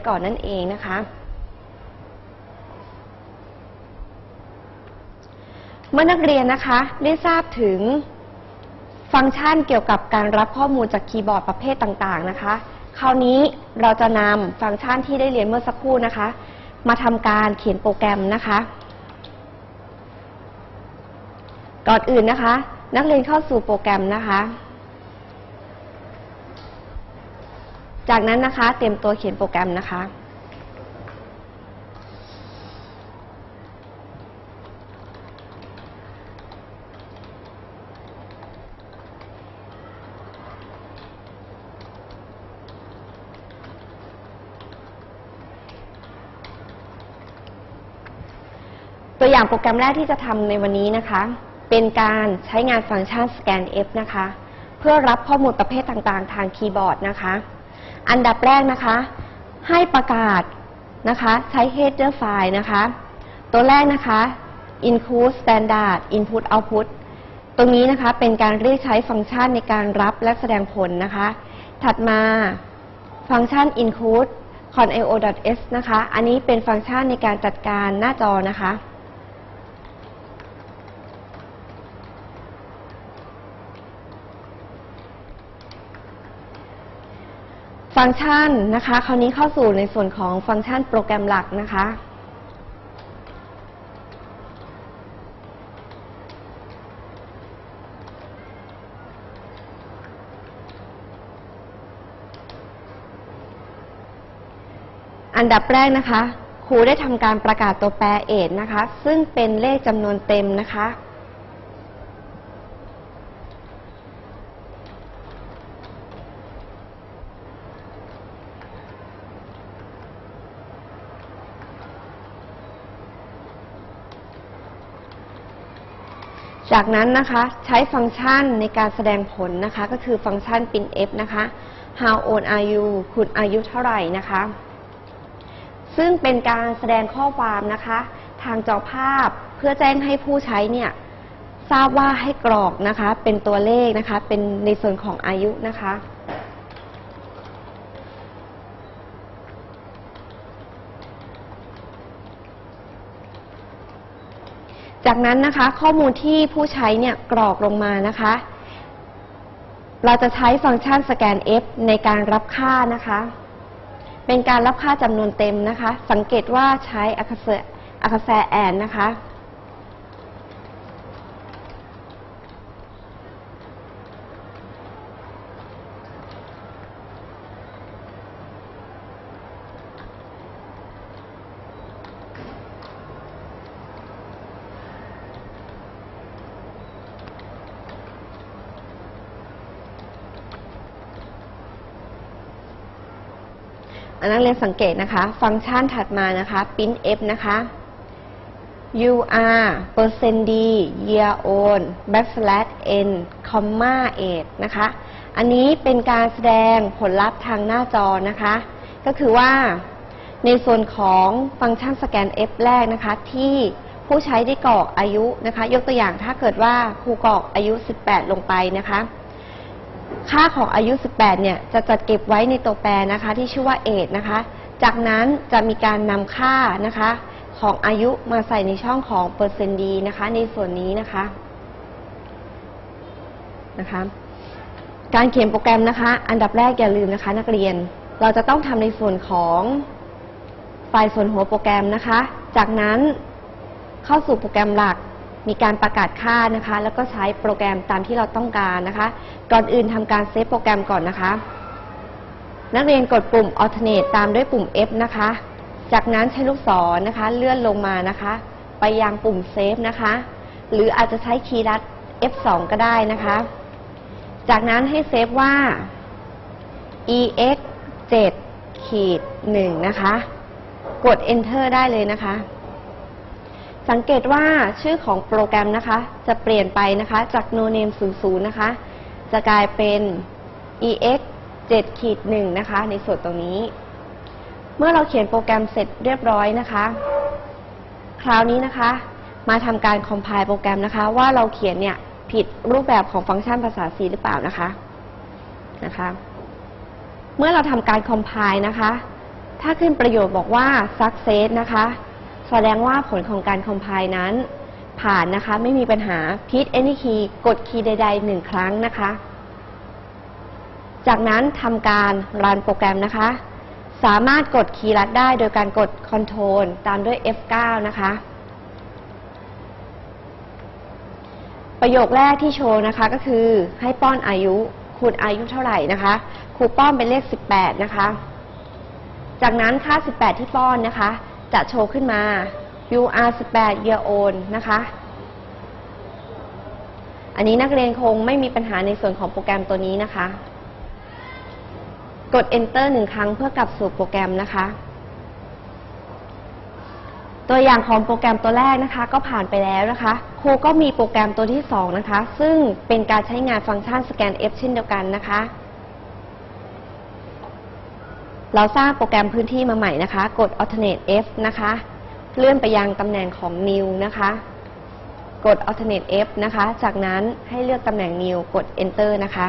ไว้ก่อนนั่นเองนะคะ เมื่อนักเรียนนะคะได้ทราบถึงฟังก์ชันเกี่ยวกับการรับข้อมูลจากคีย์บอร์ดประเภทต่างๆนะคะ คราวนี้เราจะนำฟังก์ชันที่ได้เรียนเมื่อสักครู่นะคะ มาทำการเขียนโปรแกรมนะคะ ก่อนอื่นนะคะ นักเรียนเข้าสู่โปรแกรมนะคะ จากนั้นนะคะ เตรียมตัวเขียนโปรแกรมนะคะ ตัวอย่างโปรแกรมแรกที่จะทำในวันนี้นะคะ เป็นการใช้งานฟังก์ชัน scanf นะคะ เพื่อรับข้อมูลประเภทต่างๆ ทางคีย์บอร์ดนะคะ อันดับแรกนะคะ ให้ประกาศนะคะใช้ header file นะคะ ตัวแรกนะคะ include standard input output ตรงนี้นะคะเป็นการเรียกใช้ฟังก์ชันในการรับและแสดงผลนะคะ ถัดมาฟังก์ชัน include conio.s นะคะ อันนี้เป็นฟังก์ชันในการจัดการหน้าจอนะคะ ฟังก์ชันนะคะ คราวนี้เข้าสู่ในส่วนของฟังก์ชันโปรแกรมหลักนะคะ อันดับแรกนะคะ ครูได้ทำการประกาศตัวแปรเอทนะคะ ซึ่งเป็นเลขจำนวนเต็มนะคะ จากนั้นนะคะใช้ฟังก์ชันในการแสดงผลนะคะ ก็คือฟังก์ชัน printf นะคะ how old are you คุณอายุเท่าไหร่นะคะ ซึ่งเป็นการแสดงข้อความนะคะ ทางจอภาพเพื่อแจ้งให้ผู้ใช้เนี่ยทราบว่าให้กรอกนะคะ เป็นตัวเลขนะคะ เป็นในส่วนของอายุนะคะ จากนั้นนะคะข้อมูลที่ผู้ใช้เนี่ยกรอกลงมานะคะ เราจะใช้ฟังก์ชันสแกน f ในการรับค่านะคะ เป็นการรับค่าจำนวนเต็มนะคะ สังเกตว่าใช้อักษรอักษรแอนนะคะ อันนั้นเรียนสังเกตนะคะ ฟังก์ชันถัดมานะคะ printf นะคะ u r percent d year on backslash n comma 8นะคะ อันนี้เป็นการแสดงผลลัพธ์ทางหน้าจอนะคะ ก็คือว่าในส่วนของฟังก์ชัน scanf แรกนะคะ ที่ผู้ใช้ได้กรอกอายุนะคะ ยกตัวอย่างถ้าเกิดว่าครูกรอกอายุ 18 ลงไปนะคะ ค่าของอายุ 18 เนี่ยจะจัดเก็บไว้ในตัวแปรนะคะที่ชื่อว่า age นะคะ จากนั้นจะมีการนำค่านะคะ ของอายุมาใส่ในช่องของเปอร์เซนต์ดีนะคะ ในส่วนนี้นะคะนะคะ การเขียนโปรแกรมนะคะ อันดับแรกอย่าลืมนะคะ นักเรียนเราจะต้องทำในส่วนของไฟล์ส่วนหัวโปรแกรมนะคะ จากนั้นเข้าสู่โปรแกรมหลัก มีการประกาศค่านะคะ แล้วก็ใช้โปรแกรมตามที่เราต้องการนะคะ ก่อนอื่นทำการเซฟโปรแกรมก่อนนะคะ นักเรียนกดปุ่ม alternate ตามด้วยปุ่ม F นะคะ จากนั้นใช้ลูกศรนะคะ เลื่อนลงมานะคะ ไปยังปุ่มเซฟนะคะ หรืออาจจะใช้คีย์ลัด F2 ก็ได้นะคะ จากนั้นให้เซฟว่า ex 7ขีด1นะคะ กด enter ได้เลยนะคะ สังเกตว่าชื่อของโปรแกรมนะคะ จะเปลี่ยนไปนะคะ จาก no name 00 นะคะ จะกลายเป็น ex 7ขีด1นะคะ ในส่วนตรงนี้ เมื่อเราเขียนโปรแกรมเสร็จเรียบร้อยนะคะ คราวนี้นะคะ มาทำการ compile โปรแกรมนะคะ ว่าเราเขียนเนี่ยผิดรูปแบบของฟังก์ชันภาษา C หรือเปล่านะคะนะคะ เมื่อเราทำการ compile นะคะ ถ้าขึ้นประโยคบอกว่า success นะคะ แสดงว่าผลของการ compile นั้น ผ่านนะคะไม่มีปัญหา hit any key กดคีย์ใดๆหนึ่งครั้งนะคะ จากนั้นทำการรันโปรแกรมนะคะ สามารถกดคีย์ลัดได้โดยการกด Ctrl ตามด้วย F9 นะคะ ประโยคแรกที่โชว์นะคะก็คือให้ป้อนอายุคุณอายุเท่าไหร่นะคะครูป้อนเป็นเลข 18 นะคะ จากนั้นค่า 18 ที่ป้อนนะคะ จะโชว์ขึ้นมา you are 18 year old นะคะ อันนี้นักเรียนคงไม่มีปัญหาในส่วนของโปรแกรมตัวนี้นะคะ กด enter หนึ่งครั้งเพื่อกลับสู่โปรแกรมนะคะ ตัวอย่างของโปรแกรมตัวแรกนะคะ ก็ผ่านไปแล้วนะคะ ครูก็มีโปรแกรมตัวที่ 2 นะคะ ซึ่งเป็นการใช้งานฟังก์ชัน scan f เช่นเดียวกันนะคะ เราสร้างโปรแกรมพื้นที่มาใหม่นะคะ กด alternate f นะคะ เลื่อนไปยังตำแหน่งของ new นะคะ กด alternate f นะคะ จากนั้นให้เลือกตำแหน่ง new กด enter นะคะ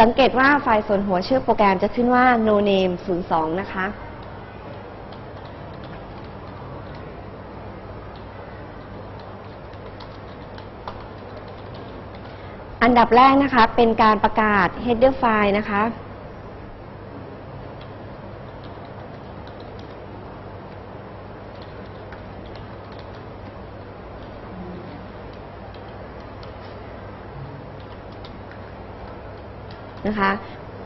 สังเกตว่าไฟล์ส่วนหัวชื่อโปรแกรมจะขึ้นว่า no name 02 นะคะ อันดับแรกนะคะ เป็นการประกาศ header file นะคะ นะคะ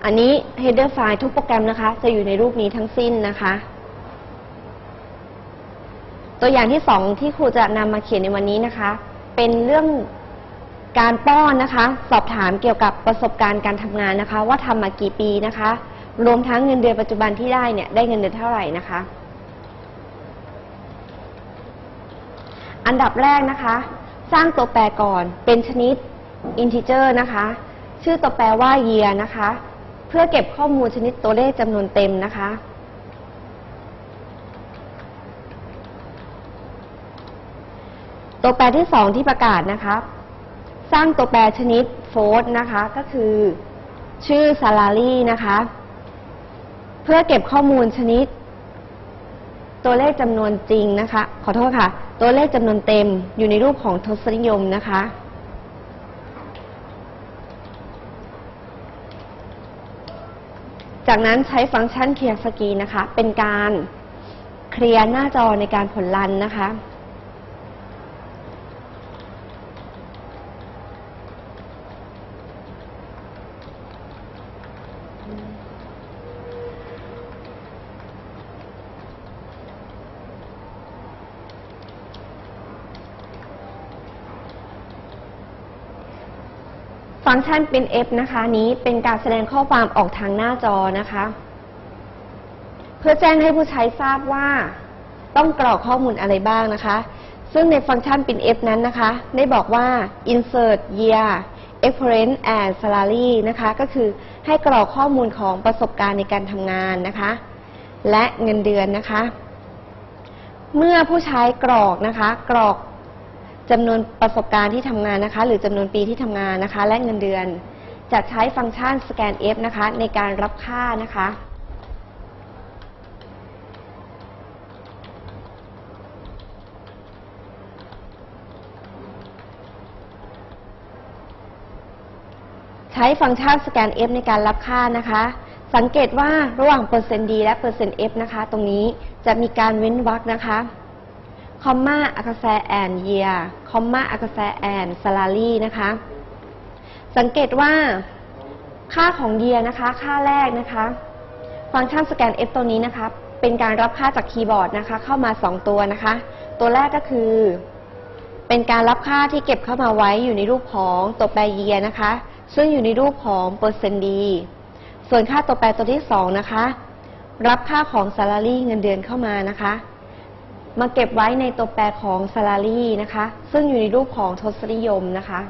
อันนี้ header file ทุกโปรแกรมนะคะ จะอยู่ในรูปนี้ทั้งสิ้นนะคะ ตัวอย่างที่สองที่ครูจะนำมาเขียนในวันนี้นะคะ เป็นเรื่องการป้อนนะคะ สอบถามเกี่ยวกับประสบการณ์การทำงานนะคะ ว่าทำมากี่ปีนะคะ รวมทั้งเงินเดือนปัจจุบันที่ได้เนี่ยได้เงินเดือนเท่าไหร่นะคะ อันดับแรกนะคะ สร้างตัวแปรก่อนเป็นชนิด integer นะคะ ชื่อตัวแปรว่า year นะคะ เพื่อเก็บข้อมูลชนิดตัวเลขจำนวนเต็มนะคะ ตัวแปรที่สองที่ประกาศนะคะ สร้างตัวแปรชนิด float นะคะ ก็คือ ชื่อ salary นะคะ เพื่อเก็บข้อมูลชนิด ตัวเลขจำนวนจริงนะคะ ขอโทษค่ะ ตัวเลขจำนวนเต็มอยู่ในรูปของทศนิยมนะคะ จากนั้นใช้ฟังก์ชันเคลียร์สกรีนนะคะ เป็นการเคลียร์หน้าจอในการผลลันนะคะ ฟังก์ชันเป็น F นะคะ นี้เป็นการแสดงข้อความออกทางหน้าจอนะคะ เพื่อแจ้งให้ผู้ใช้ทราบว่าต้องกรอกข้อมูลอะไรบ้างนะคะ ซึ่งในฟังก์ชันเป็น F นั้นนะคะ ได้บอกว่า insert year experience and salary นะคะ ก็คือให้กรอกข้อมูลของประสบการณ์ในการทำงานนะคะ และเงินเดือนนะคะ เมื่อผู้ใช้กรอกนะคะ กรอก จำนวนประสบการณ์ที่ทำงานนะคะ หรือจำนวนปีที่ทำงานนะคะ และเงินเดือน จะใช้ฟังก์ชัน scan f นะคะ ในการรับค่านะคะ ใช้ฟังก์ชัน scan f ในการรับค่านะคะ สังเกตว่าระหว่างเปอร์เซ็นต์ d และเปอร์เซ็นต์ f นะคะ ตรงนี้จะมีการเว้นวรรคนะคะ คอมมาอากาแฟแอนเยียคอมมาอากาแฟแอนซาลารีนะคะ สังเกตว่าค่าของเยียนะคะ ค่าแรกนะคะ ฟังก์ชันสแกน F ตัวนี้นะคะ เป็นการรับค่าจากคีย์บอร์ดนะคะ เข้ามา 2 ตัวนะคะ ตัวแรกก็คือ เป็นการรับค่าที่เก็บเข้ามาไว้อยู่ในรูปของตัวแปรเยียนะคะ ซึ่งอยู่ในรูปของเปอร์เซนต์ดีส่วนค่าตัวแปรตัวที่ 2 นะคะ รับค่าของ salary เงินเดือนเข้ามานะคะ มาเก็บไว้ในตัวแปรของ salary นะคะ ซึ่งอยู่ในรูปของทศนิยมนะคะ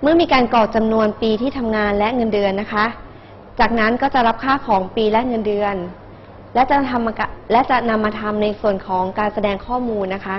เมื่อมีการกรอกจำนวนปีที่ทำงานและเงินเดือนนะคะ จากนั้นก็จะรับค่าของปีและเงินเดือน และจะทำและจะนำมาทำในส่วนของการแสดงข้อมูลนะคะ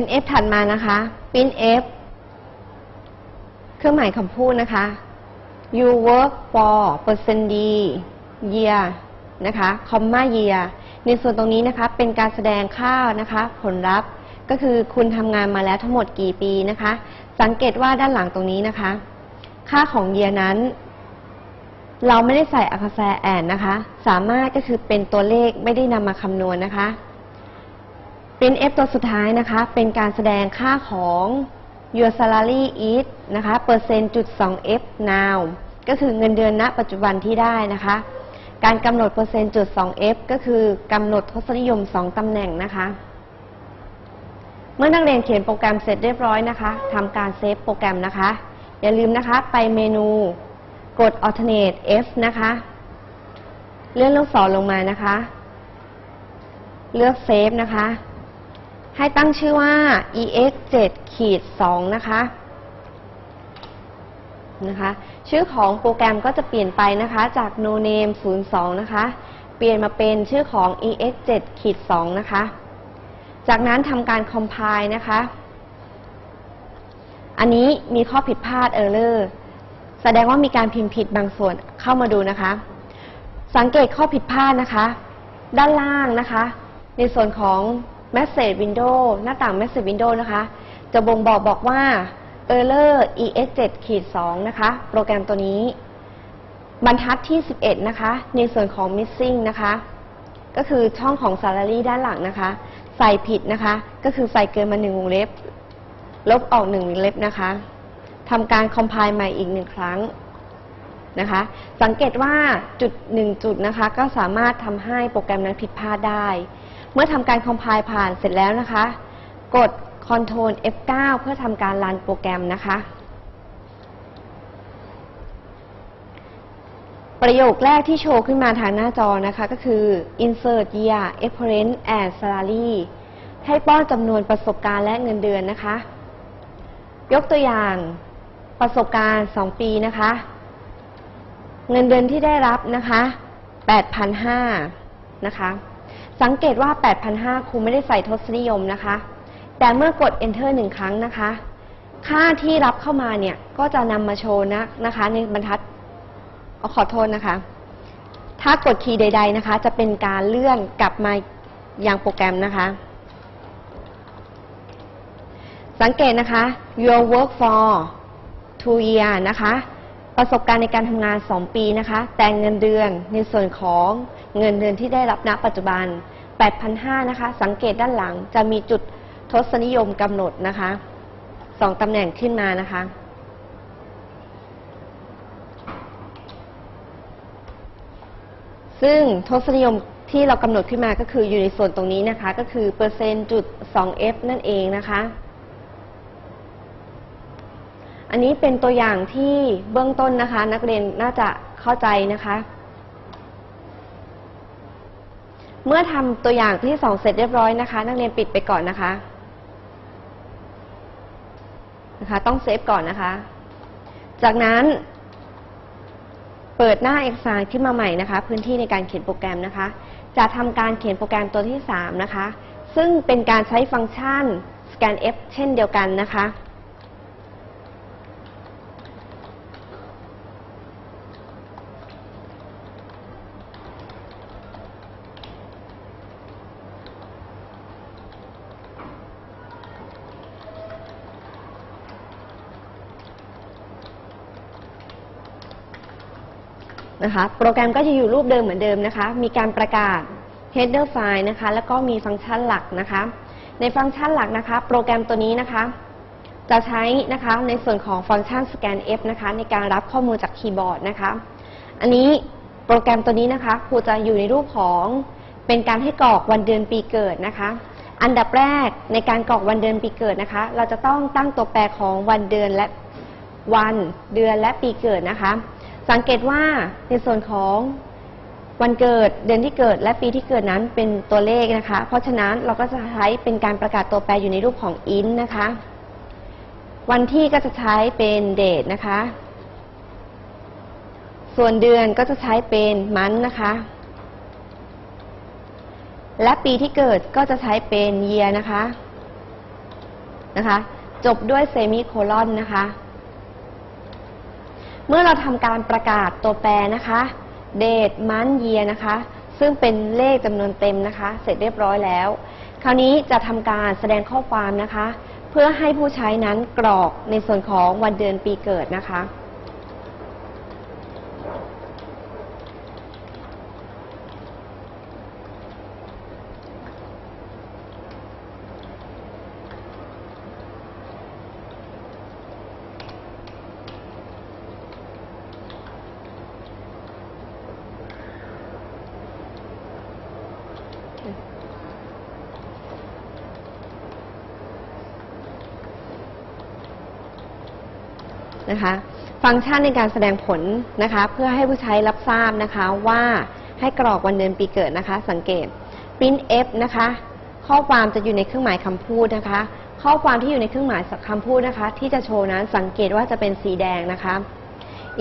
print f ถัดมานะคะ print f เครื่องหมายคำพูดนะคะ you work for percent d year นะคะ comma year ในส่วนตรงนี้นะคะ เป็นการแสดงค่านะคะ ผลลัพธ์ก็คือคุณทำงานมาแล้วทั้งหมดกี่ปีนะคะ สังเกตว่าด้านหลังตรงนี้นะคะ ค่าของ year นั้น เราไม่ได้ใส่อักษรแอนนะคะ สามารถก็คือเป็นตัวเลขไม่ได้นำมาคำนวณนะคะ print f ตัวสุดท้ายนะคะ เป็นการแสดงค่าของ your salary is นะคะ percent จุด 2 f now ก็คือเงินเดือนณ ปัจจุบันที่ได้นะคะ การกำหนดเปอร์เซ็นต์จุด 2 f ก็คือกำหนดทศนิยม 2ตำแหน่งนะคะ เมื่อนักเรียนเขียนโปรแกรมเสร็จเรียบร้อยนะคะทำการเซฟโปรแกรมนะคะ อย่าลืมนะคะ ไปเมนูกด alternate F นะคะ เลื่อนลูกศรลงมานะคะ เลือกเซฟนะคะ ให้ตั้งชื่อว่า ex 7ขีด2นะคะ นะคะ ชื่อของโปรแกรมก็จะเปลี่ยนไปนะคะ จาก no name 02 นะคะ เปลี่ยนมาเป็นชื่อของ ex 7ขีด2นะคะ จากนั้นทำการ compile นะคะ อันนี้มีข้อผิดพลาด error แสดงว่ามีการพิมพ์ผิดบางส่วนเข้ามาดูนะคะ สังเกตข้อผิดพลาดนะคะ ด้านล่างนะคะ ในส่วนของ Message Window หน้าต่าง Message Window นะคะ จะบ่งบอกบอกว่า Error ES7 ขีด2นะคะ โปรแกรมตัวนี้ บรรทัดที่ 11 นะคะ ในส่วนของ Missing นะคะ ก็คือช่องของ Salary ด้านหลังนะคะ ใส่ผิดนะคะ ก็คือใส่เกินมา1วงเล็บ ลบออก1วงเล็บนะคะทำการ compile ใหม่อีกหนึ่งครั้งนะคะ สังเกตว่าจุดหนึ่งจุดนะคะ ก็สามารถทำให้โปรแกรมนั้นผิดพลาดได้ เมื่อทำการ compile ผ่านเสร็จแล้วนะคะ กด Ctrl F9 เพื่อทำการรันโปรแกรมนะคะ ประโยคแรกที่โชว์ขึ้นมาทางหน้าจอนะคะก็คือ insert year experience and salary ให้ป้อนจำนวนประสบการณ์และเงินเดือนนะคะ ยกตัวอย่างประสบการณ์ 2 ปีนะคะ เงินเดือนที่ได้รับนะคะ 8,500 นะคะ สังเกตว่า 8,500 ครูไม่ได้ใส่ทศนิยมนะคะ แต่เมื่อกด enter หนึ่งครั้งนะคะ ค่าที่รับเข้ามาเนี่ย ก็จะนำมาโชว์นะนะคะ ในบรรทัดขอโทษนะคะ ถ้ากดคีย์ใด ๆนะคะ จะเป็นการเลื่อนกลับมาอยังโปรแกรมนะคะ สังเกตนะคะ your work for two year นะคะ ประสบการณ์ในการทำงาน 2 ปีนะคะ แต่เงินเดือนในส่วนของเงินเดือนที่ได้รับณปัจจุบัน 8,500 นะคะ สังเกตด้านหลังจะมีจุดทศนิยมกำหนดนะคะสองตำแหน่งขึ้นมานะคะ ซึ่งทศนิยมที่เรากำหนดขึ้นมาก็คืออยู่ในส่วนตรงนี้นะคะ ก็คือเปอร์เซ็นต์จุด 2f นั่นเองนะคะ อันนี้เป็นตัวอย่างที่เบื้องต้นนะคะ นักเรียนน่าจะเข้าใจนะคะ เมื่อทำตัวอย่างที่สองเสร็จเรียบร้อยนะคะ นักเรียนปิดไปก่อนนะคะนะคะ ต้องเซฟก่อนนะคะ จากนั้น เปิดหน้า Excel ขึ้นมาใหม่นะคะ พื้นที่ในการเขียนโปรแกรมนะคะ จะทำการเขียนโปรแกรมตัวที่ 3 นะคะ ซึ่งเป็นการใช้ฟังก์ชัน scanf เช่นเดียวกันนะคะ นะคะ โปรแกรมก็จะอยู่รูปเดิมเหมือนเดิมนะคะ มีการประกาศ header file นะคะ แล้วก็มีฟังก์ชันหลักนะคะ ในฟังก์ชันหลักนะคะ โปรแกรมตัวนี้นะคะ จะใช้นะคะในส่วนของฟังก์ชัน scanf นะคะ ในการรับข้อมูลจากคีย์บอร์ดนะคะ อันนี้โปรแกรมตัวนี้นะคะ ครูจะอยู่ในรูปของเป็นการให้กรอกวันเดือนปีเกิดนะคะ อันดับแรกในการกรอกวันเดือนปีเกิดนะคะ เราจะต้องตั้งตัวแปรของวันเดือนและวันเดือนและปีเกิดนะคะ สังเกตว่าในส่วนของวันเกิดเดือนที่เกิดและปีที่เกิดนั้นเป็นตัวเลขนะคะ เพราะฉะนั้นเราก็จะใช้เป็นการประกาศตัวแปรอยู่ในรูปของ int นะคะ วันที่ก็จะใช้เป็น date นะคะ ส่วนเดือนก็จะใช้เป็น month นะคะ และปีที่เกิดก็จะใช้เป็น year นะคะนะคะ จบด้วยเซมิโคลอนนะคะ เมื่อเราทำการประกาศตัวแปรนะคะ date month year นะคะ ซึ่งเป็นเลขจำนวนเต็มนะคะ เสร็จเรียบร้อยแล้ว คราวนี้จะทำการแสดงข้อความนะคะ เพื่อให้ผู้ใช้นั้นกรอกในส่วนของวันเดือนปีเกิดนะคะ นะคะ ฟังก์ชันในการแสดงผลนะคะ เพื่อให้ผู้ใช้รับทราบนะคะว่าให้กรอกวันเดือนปีเกิดนะคะ สังเกต print f นะคะ ข้อความจะอยู่ในเครื่องหมายคำพูดนะคะ ข้อความที่อยู่ในเครื่องหมายคำพูดนะคะ ที่จะโชว์นั้นสังเกตว่าจะเป็นสีแดงนะคะ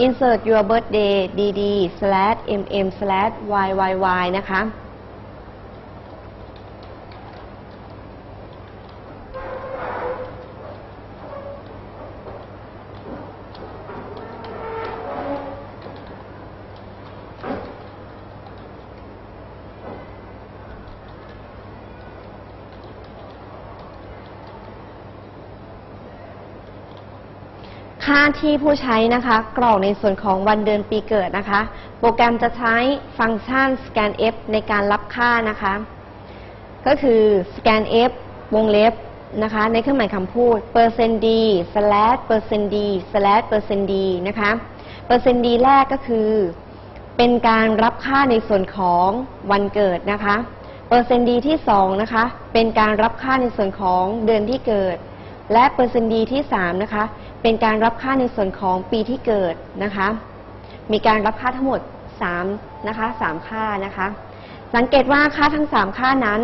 insert your birthday dd slash mm slash yyyy นะคะ ค่าที่ผู้ใช้นะคะกรอกในส่วนของวันเดือนปีเกิดนะคะ โปรแกรมจะใช้ฟังก์ชัน scanf ในการรับค่านะคะ ก็คือ scanf วงเล็บนะคะในเครื่องหมายคำพูด %d slash %d slash %d นะคะเปอร์เซ็นต์ดีแรกก็คือ เป็นการรับค่าในส่วนของวันเกิดนะคะเปอร์เซ็นต์ดีที่สองนะคะเป็นการรับค่าในส่วนของเดือนที่เกิด และเปอร์เซ็นต์ดีที่สามนะคะ เป็นการรับค่าในส่วนของปีที่เกิดนะคะ มีการรับค่าทั้งหมด3นะคะ3ค่านะคะ สังเกตว่าค่าทั้ง 3 ค่านั้น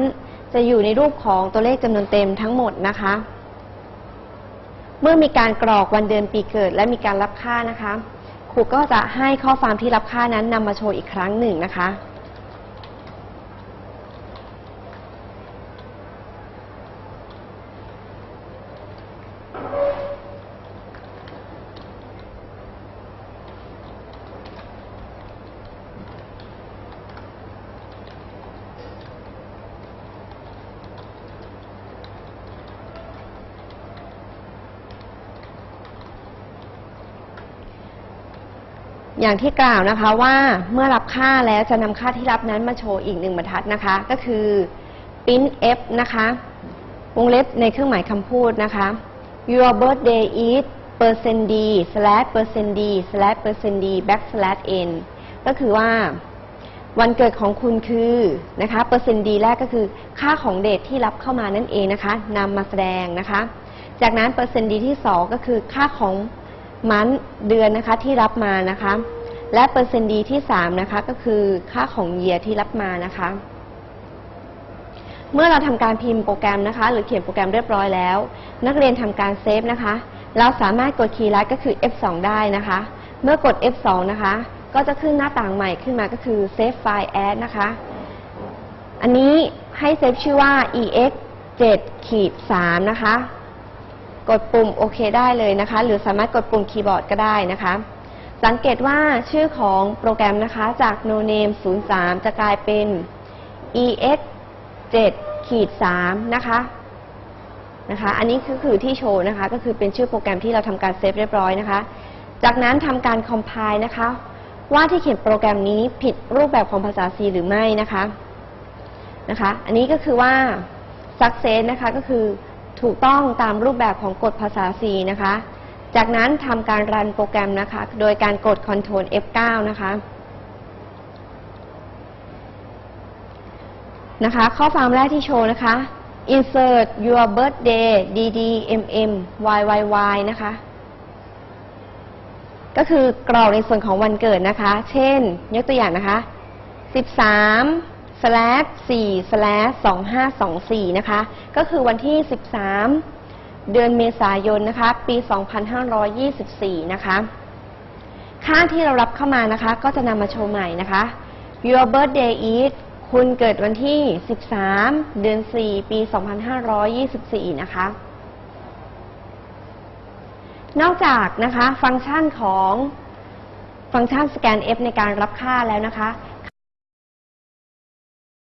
จะอยู่ในรูปของตัวเลขจำนวนเต็มทั้งหมดนะคะ เมื่อมีการกรอกวันเดือนปีเกิด และมีการรับค่านะคะ ครูก็จะให้ข้อความที่รับค่านั้นนำมาโชว์อีกครั้งหนึ่งนะคะ อย่างที่กล่าวนะคะว่าเมื่อรับค่าแล้วจะนำค่าที่รับนั้นมาโชว์อีกหนึ่งบรรทัดนะคะ ก็คือ print f นะคะวงเล็บในเครื่องหมายคำพูดนะคะ your birthday is percent d slash percent d slash percent d backslash n ก็คือว่าวันเกิดของคุณคือนะคะเปอร์เซ็นต์ดีแรกก็คือค่าของเดทที่รับเข้ามานั่นเองนะคะนำมาแสดงนะคะ จากนั้นเปอร์เซ็นต์ดีที่สองก็คือค่าของ มันเดือนนะคะที่รับมานะคะ และเปอร์เซ็นต์ดีที่สามนะคะ ก็คือค่าของเยียที่รับมานะคะ เมื่อเราทำการพิมพ์โปรแกรมนะคะ หรือเขียนโปรแกรมเรียบร้อยแล้ว นักเรียนทำการเซฟนะคะ เราสามารถกดคีย์ลัดก็คือ F2 ได้นะคะ เมื่อกด F2 นะคะ ก็จะขึ้นหน้าต่างใหม่ขึ้นมาก็คือ Save File As นะคะ อันนี้ให้เซฟชื่อว่า ex 7ขีด3นะคะ กดปุ่มโอเคได้เลยนะคะ หรือสามารถกดปุ่มคีย์บอร์ดก็ได้นะคะ สังเกตว่าชื่อของโปรแกรมนะคะจาก no name 03 จะกลายเป็น ex 7ขีด3นะคะนะคะ อันนี้ก็คือที่โชว์นะคะ ก็คือเป็นชื่อโปรแกรมที่เราทำการเซฟเรียบร้อยนะคะ จากนั้นทำการ compile นะคะ ว่าที่เขียนโปรแกรมนี้ผิดรูปแบบของภาษา C หรือไม่นะคะนะคะ อันนี้ก็คือว่า success นะคะก็คือ ถูกต้องตามรูปแบบของกฎภาษา C นะคะ จากนั้นทำการรันโปรแกรมนะคะ โดยการกด Ctrl F9 นะคะนะคะ ข้อความแรกที่โชว์นะคะ insert your birthday dd mm yyy นะคะ ก็คือกรอกในส่วนของวันเกิดนะคะ เช่น ยกตัวอย่างนะคะ 13 4 slash 2524 นะคะ ก็คือวันที่ 13 เดือนเมษายนนะคะ ปี 2524 นะคะ ค่าที่เรารับเข้ามานะคะ ก็จะนำมาโชว์ใหม่นะคะ Your birthday is คุณเกิดวันที่ 13 เดือน 4 ปี 2524 นะคะ นอกจากนะคะ ฟังก์ชันของฟังก์ชัน scan f ในการรับค่าแล้วนะคะ